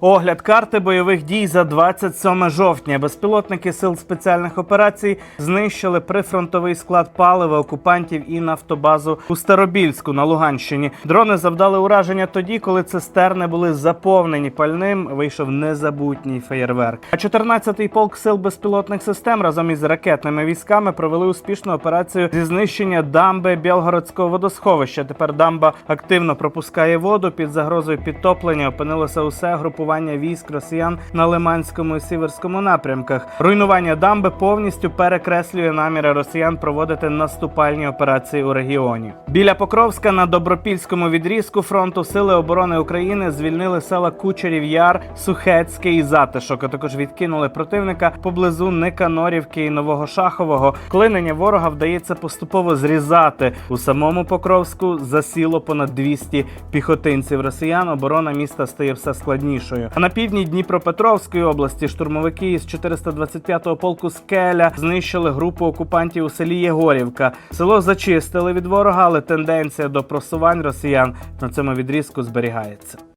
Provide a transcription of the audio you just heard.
Огляд карти бойових дій за 27 жовтня. Безпілотники сил спеціальних операцій знищили прифронтовий склад палива окупантів і нафтобазу у Старобільську на Луганщині. Дрони завдали ураження тоді, коли цистерни були заповнені пальним. Вийшов незабутній феєрверк. А 14-й полк сил безпілотних систем разом із ракетними військами провели успішну операцію зі знищення дамби Білгородського водосховища. Тепер дамба активно пропускає воду під загрозою підтоплення. Опинилося усе групування військ росіян на Лиманському і Сіверському напрямках. Руйнування дамби повністю перекреслює наміри росіян проводити наступальні операції у регіоні. Біля Покровська на добропільському відрізку фронту сили оборони України звільнили села Кучерів Яр, Сухецьке і Затишок. А також відкинули противника поблизу Никанорівки і Нового Шахового. Клинення ворога вдається поступово зрізати у самому Покровську. Засіло понад 200 піхотинців росіян. Оборона міста стає все складнішою. А на півдні Дніпропетровської області штурмовики із 425-го полку Скеля знищили групу окупантів у селі Єгорівка. Село зачистили від ворога, але тенденція до просувань росіян на цьому відрізку зберігається.